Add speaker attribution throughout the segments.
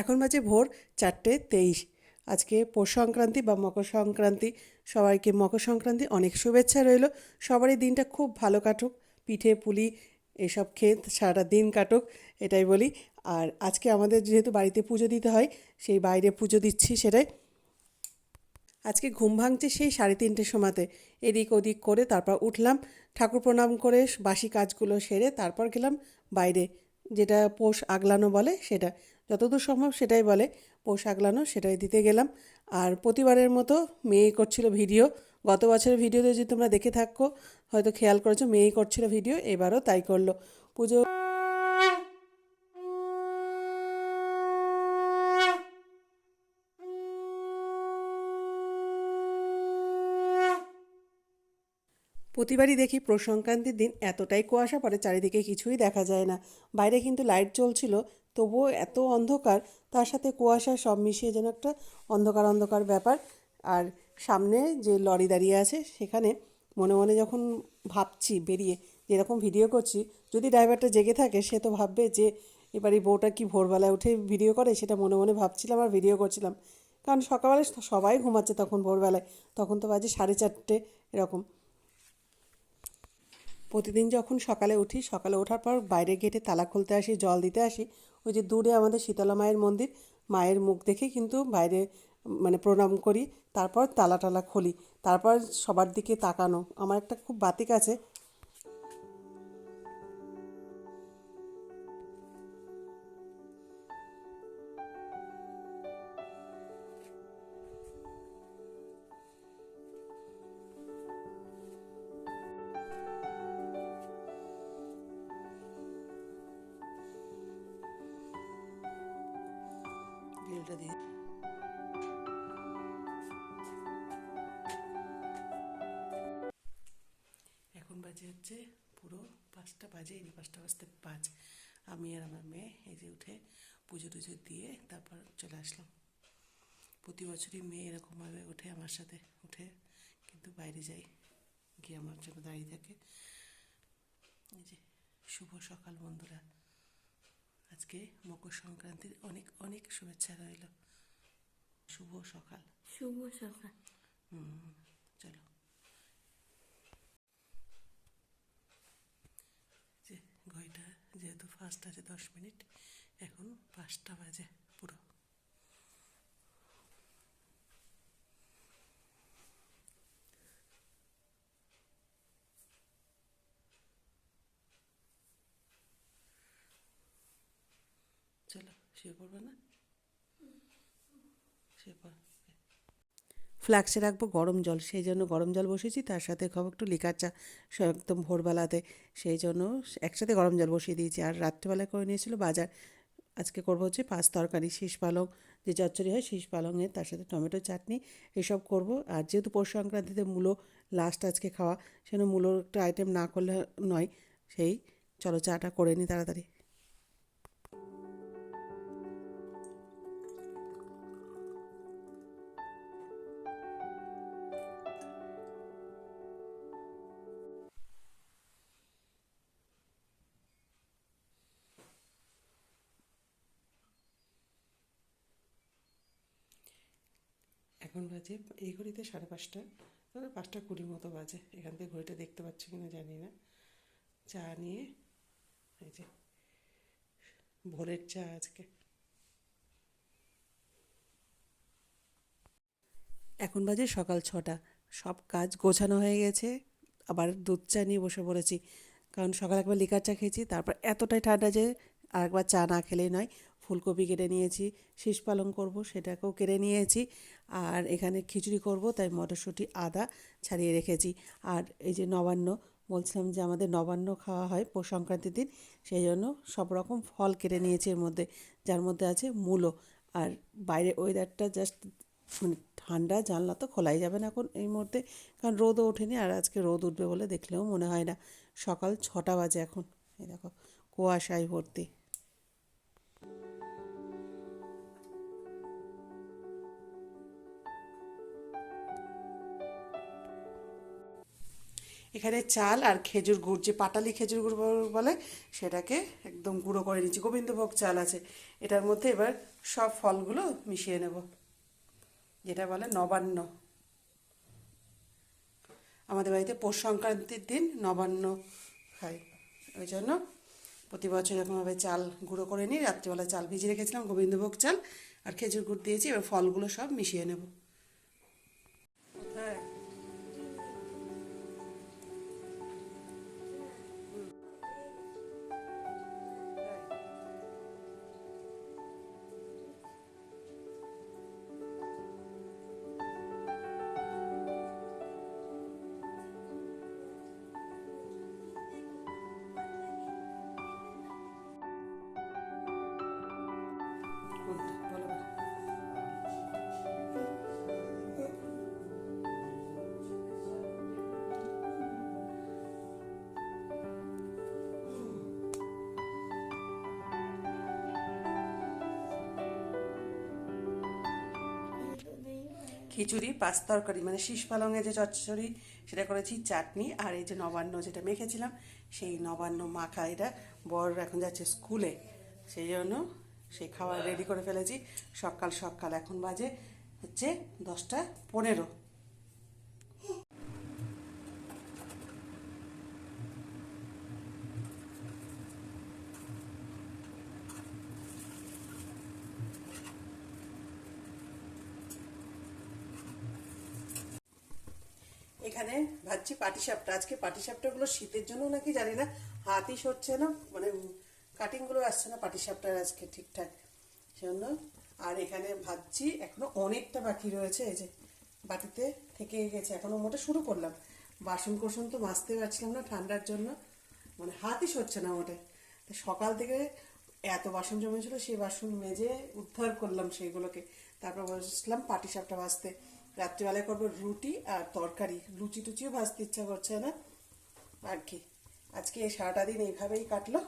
Speaker 1: এখন বাজে ভোর চারটে তেইশ। আজকে পৌষ সংক্রান্তি বা মকর সংক্রান্তি। সবাইকে মকর সংক্রান্তি অনেক শুভেচ্ছা রইল। সবারই দিনটা খুব ভালো কাটুক। পিঠে, পুলি এসব খেয়ে সারাটা দিন কাটুক, এটাই বলি। আর আজকে আমাদের যেহেতু বাড়িতে পুজো দিতে হয়, সেই বাইরে পুজো দিচ্ছি সেটাই। আজকে ঘুম ভাঙছে সেই সাড়ে তিনটের সময়তে। এদিক ওদিক করে তারপর উঠলাম, ঠাকুর প্রণাম করে বাসি কাজগুলো সেরে তারপর গেলাম বাইরে। যেটা পোষ আগলানো বলে সেটা। যতদূর সম্ভব সেটাই বলে, পোষ আগলানো সেটাই দিতে গেলাম। আর প্রতিবারের মতো মেয়ে করছিল ভিডিও। গত বছরের ভিডিওতে যদি তোমরা দেখে থাকো, হয়তো খেয়াল করেছ, মেয়েই করছিল ভিডিও, এবারও তাই করল। পুজো প্রতিবারই দেখি পৌষ সংক্রান্তির দিন এতটাই কুয়াশা পড়ে, চারিদিকে কিছুই দেখা যায় না। বাইরে কিন্তু লাইট জ্বলছিল, তবুও এত অন্ধকার, তার সাথে কুয়াশা সব মিশিয়ে যেন একটা অন্ধকার অন্ধকার ব্যাপার। আর সামনে যে লরি দাঁড়িয়ে আছে, সেখানে মনে মনে যখন ভাবছি বেরিয়ে, যেরকম ভিডিও করছি, যদি ড্রাইভারটা জেগে থাকে, সে তো ভাববে যে এবার বউটা কি ভোরবেলায় উঠে ভিডিও করে, সেটা মনে মনে ভাবছিলাম আর ভিডিও করছিলাম। কারণ সকালবেলায় সবাই ঘুমাচ্ছে তখন ভোরবেলায়, তখন তো বাজে সাড়ে চারটে, এরকম। প্রতিদিন যখন সকালে উঠি, সকালে ওঠার পর বাইরে গেটে তালা খুলতে আসি, জল দিতে আসি। ওই যে দূরে আমাদের শীতলা মায়ের মন্দির, মায়ের মুখ দেখে কিন্তু বাইরে মানে প্রণাম করি, তারপর তালা টালা খুলি, তারপর সবার দিকে তাকানো। আমার একটা খুব বাতিক আছে গ্রিলটা দিয়ে। এখন বাজে হচ্ছে পুরো পাঁচটা বাজে, এই পাঁচটা বাজতে পাঁচ। আমি আর আমার মেয়ে এই যে উঠে পুজো টুজো দিয়ে তারপর চলে আসলাম। প্রতি বছরই মেয়ে এরকমভাবে উঠে আমার সাথে, উঠে কিন্তু বাইরে যাই, গিয়ে আমার জন্য দাঁড়িয়ে থাকে। এই যে, শুভ সকাল বন্ধুরা। আজকে মকর সংক্রান্তির অনেক অনেক শুভেচ্ছা রইল। শুভ সকাল।
Speaker 2: শুভ সকাল।
Speaker 1: হুম চলো। যে ঘড়িটা যেহেতু ফার্স্ট আছে দশ মিনিট এখন পাঁচটা বাজে পুরো চলো শুয়ে পড়বে না? শুয়ে পড় ফ্লাক্সে রাখব গরম জল, সেই জন্য গরম জল বসিয়েছি, তার সাথে খাব একটু লিকার চা একদম ভোরবেলাতে, সেই জন্য একসাথে গরম জল বসিয়ে দিয়েছি। আর রাত্রেবেলা করে নিয়েছিল বাজার, আজকে করব হচ্ছে পাঁচ তরকারি, শীষ পালং, যে চচ্চড়ি হয় শীষ পালংয়ের, তার সাথে টমেটো চাটনি, এসব করব। আর যেহেতু পৌষ সংক্রান্তিতে মূলো লাস্ট আজকে খাওয়া, সেজন্য মূলোর একটা আইটেম না করলে নয়, সেই চলো চাটা করে নিই তাড়াতাড়ি। এখন বাজে, এই ঘড়িতে সাড়ে পাঁচটা, তবে পাঁচটা কুড়ির মতো বাজে। এখান থেকে ঘড়িটা দেখতে পাচ্ছি কিনা জানি না। চা নিয়ে, এই যে, ভোরের চা আজকে। এখন বাজে সকাল ছটা। সব কাজ গোছানো হয়ে গেছে। আবার দুধ চা নিয়ে বসে পড়েছি। কারণ সকালে একবার লিকার চা খেয়েছি, তারপর এতটাই ঠান্ডা যে আরেকবার চা না খেলেই নয়। ফুলকপি কেটে নিয়েছি, শীষ পালং করব, সেটাকেও কেটে নিয়েছি। আর এখানে খিচুড়ি করব, তাই মটরশুঁটি, আদা ছাড়িয়ে রেখেছি। আর এই যে নবান্ন, বলছিলাম যে আমাদের নবান্ন খাওয়া হয় পৌষ সংক্রান্তির দিন, সেই জন্য সব রকম ফল কেটে নিয়েছি এর মধ্যে, যার মধ্যে আছে মূলো। আর বাইরে ওয়েদারটা জাস্ট মানে ঠান্ডা, জানলা তো খোলাই যাবে না এখন এই মুহূর্তে, কারণ রোদও ওঠেনি আর আজকে রোদ উঠবে বলে দেখলেও মনে হয় না। সকাল ছটা বাজে এখন, এই দেখো, কুয়াশায় ভর্তি। এখানে চাল আর খেজুর গুড়, যে পাটালি খেজুর গুড় বলে সেটাকে একদম গুঁড়ো করে নিচ্ছি। গোবিন্দভোগ চাল আছে। এটার মধ্যে এবার সব ফলগুলো মিশিয়ে নেব। যেটা বলে নবান্ন। আমাদের বাড়িতে পৌষ সংক্রান্তির দিন নবান্ন খাই ওই জন্য প্রতি বছর এরকমভাবে চাল গুঁড়ো করে নিই রাত্রিবেলা চাল ভিজিয়ে রেখেছিলাম, গোবিন্দভোগ চাল আর খেজুর গুড় দিয়েছি, এবার ফলগুলো সব মিশিয়ে নেব। খিচুড়ি পাঁচ তরকারি মানে শীষ পালংয়ের যে চচ্চড়ি সেটা করেছি চাটনি আর এই যে নবান্ন যেটা মেখেছিলাম সেই নবান্ন মাখা এটা বড় এখন যাচ্ছে স্কুলে। সেই জন্য সেই খাবার রেডি করে ফেলেছি। সকাল সকাল এখন বাজে হচ্ছে দশটা পনেরো। এখানে ভাবছি পাটিসাপটা। আজকে পাটিসাপটাগুলো শীতের জন্য নাকি জানি না, হাতই সরছে না মানে কাটিংগুলো আসছে না পাটিসাপটার আজকে ঠিকঠাক সেজন্য আর এখানে ভাবছি এখনও অনেকটা বাকি রয়েছে, এই যে বাটিতে থেকে গেছে, এখনও মোটে শুরু করলাম। বাসন কোসন তো মাজতে পারছিলাম না ঠান্ডার জন্য মানে হাতই সরছে না মোটে। সকাল থেকে এত বাসন জমেছিল, সেই বাসন মেজে উদ্ধার করলাম সেইগুলোকে। তারপর বসলাম পাটিসাপটা ভাজতে রাত্রিবেলায় করব রুটি আর তরকারি। লুচি টুচিও ভাজতে ইচ্ছা করছে না। আর কি? আজকে সারাটা দিন এইভাবেই কাটলো।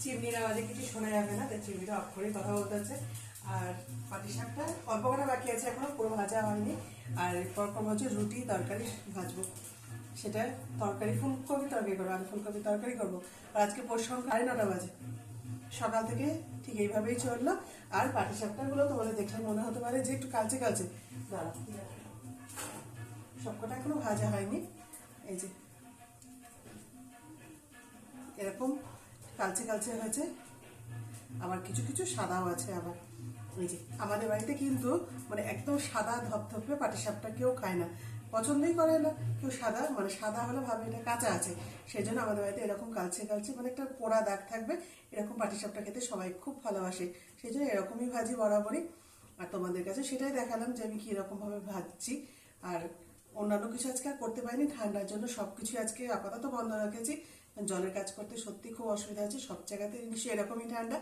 Speaker 1: চিমনির আওয়াজে কিছু শোনা যাবে না, তাই চিমনিটা অফ করে কথা বলতে হচ্ছে। আর পাটি শাকটা অল্প কটা বাকি আছে এখনও, পুরো ভাজা হয়নি। আর এরপর করব হচ্ছে রুটি, তরকারি ভাজবো। সেটা তরকারি, ফুলকপি তরকারি করব আমি ফুলকপি তরকারি করব। আর আজকে পরশু সাড়ে নটা বাজে। সকাল থেকে ঠিক এইভাবেই চলল। আর পাটি সাপটাগুলো তোমাদের দেখলে মনে হতে পারে যে একটু কালচে কালচে। দাঁড়া। সবকটা এখনও ভাজা হয়নি। এই যে। এরকম কালচে কালচে হয়েছে। আবার কিছু কিছু সাদাও আছে আবার। এই যে, আমাদের বাড়িতে কিন্তু মানে একদম সাদা ধপধপে পাটিসাপটা কেউ খায় না। পছন্দই করে না। কেউ সাদা মানে সাদা হলে ভাবে এটা কাঁচা আছে। সেই জন্য আমাদের বাড়িতে এরকম কালচে কালচে মানে একটা পোড়া দাগ থাকবে। এরকম পাটিসাপটা খেতে সবাই খুব ভালোবাসে। সেই জন্য এরকমই ভাজি বরাবরই। আর তোমাদের কাছে সেটাই দেখালাম যে আমি কীরকম ভাবে ভাজছি। আর অন্যান্য কিছু আজকে আর করতে পারিনি। ঠান্ডার জন্য সবকিছু আজকে আপাতত বন্ধ রেখেছি। জলের কাজ করতে সত্যি খুব অসুবিধা হচ্ছে। সব জায়গাতে নিশ্চয়ই এরকমই ঠান্ডা।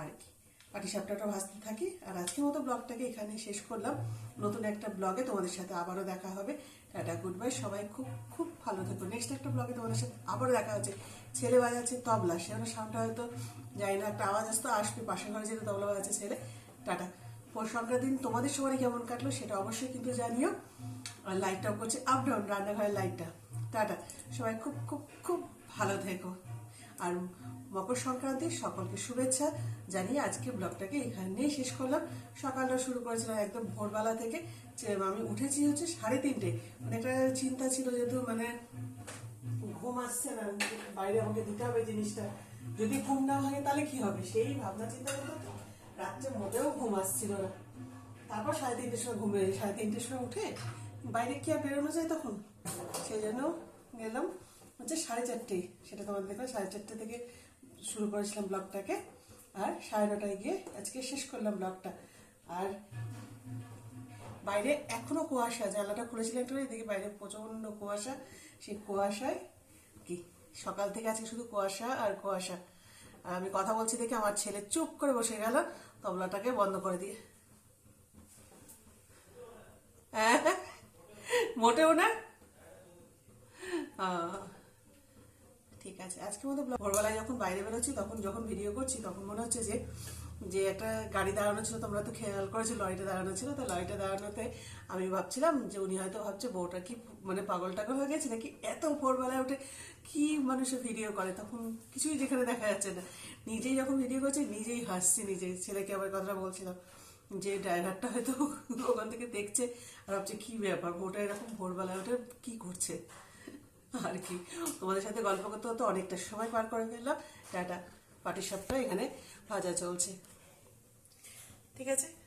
Speaker 1: আর কি? পাটি সাপটাটা ভাজতে থাকি। আর আজকের মতো ব্লগটাকে এখানে শেষ করলাম। নতুন একটা ব্লগে তোমাদের সাথে আবারও দেখা হবে। টাটা গুড বাই সবাই খুব খুব ভালো থেকো। নেক্সট একটা ব্লগে তোমাদের সাথে আবারও দেখা হচ্ছে। ছেলে বাজাচ্ছে তবলা। সে সাউন্ডটা হয়তো জানি না, একটা আওয়াজ আসতো, আসবে। পাশের ঘরে যেতে তবলা বাজাচ্ছে ছেলে। টাটা। পৌষ সংক্রান্তির দিন তোমাদের সবারই কেমন কাটলো সেটা অবশ্যই কিন্তু জানিও। আর লাইটটাও করছে আপ ডাউন রান্নাঘরের লাইটটা টাটা। সবাই খুব খুব খুব ভালো থেকো। আর মকর সংক্রান্তির সকলকে শুভেচ্ছা জানিয়ে আজকে ব্লগটাকে এখানেই শেষ করলাম। সকালটা শুরু করেছিলাম একদম ভোরবেলা থেকে। আমি উঠেছি হচ্ছে সাড়ে তিনটে। মানে একটা চিন্তা ছিল যেহেতু মানে ঘুম আসছে না বাইরে আমাকে দিতে হবে জিনিসটা। যদি ঘুম না ভাঙে তাহলে কি হবে? সেই ভাবনা চিন্তা করতে রাত্রে মোটেও ঘুম আসছিল না। তারপর সাড়ে তিনটের সময় ঘুমে সাড়ে তিনটের সময় উঠে বাইরে কি আর বেরোনো যায় তখন? সেই জন্য গেলাম। হচ্ছে সাড়ে চারটে, সেটা তোমাদের দেখলাম, সাড়ে চারটে থেকে শুরু করেছিলাম ব্লগটাকে। আর সাড়ে নটায় গিয়ে আজকে শেষ করলাম ব্লগটা। আর বাইরে এখনও কুয়াশা, জানলাটা খুলেছিলাম একটু এদিকে বাইরে প্রচণ্ড কুয়াশা। সেই কুয়াশায় কি? সকাল থেকে আজকে শুধু কুয়াশা আর কুয়াশা। আর আমি কথা বলছি দেখে আমার ছেলে চুপ করে বসে গেল তবলাটাকে বন্ধ করে দিয়ে। হ্যাঁ মোটেও না? আছে। আজকে মতো ভোরবেলায় যখন বাইরে বেরোচ্ছি, তখন যখন ভিডিও করছি, তখন মনে হচ্ছে যে যে একটা গাড়ি দাঁড়ানো ছিল, তোমরা তো খেয়াল করেছ, লরিটা দাঁড়ানো ছিল। তো লরিটা দাঁড়ানোতে আমি ভাবছিলাম যে উনি হয়তো ভাবছে, বউটা কি মানে পাগল টাগল হয়ে গেছে নাকি এত ভোরবেলায় উঠে কি মানুষের ভিডিও করে? তখন কিছুই যেখানে দেখা যাচ্ছে না। নিজেই যখন ভিডিও করছি, নিজেই হাসছি নিজেই। ছেলেকে আবার কথাটা বলছিলাম যে, ড্রাইভারটা হয়তো ওখান থেকে দেখছে। আর ভাবছে, কি ব্যাপার? বউটা এরকম ভোরবেলায় উঠে কি করছে? আর কি? তোমাদের সাথে গল্প করতে হতো অনেকটা সময় পার করে ফেললাম। টাটা, পাটিসাপটা এখানে ভাজা চলছে। ঠিক আছে?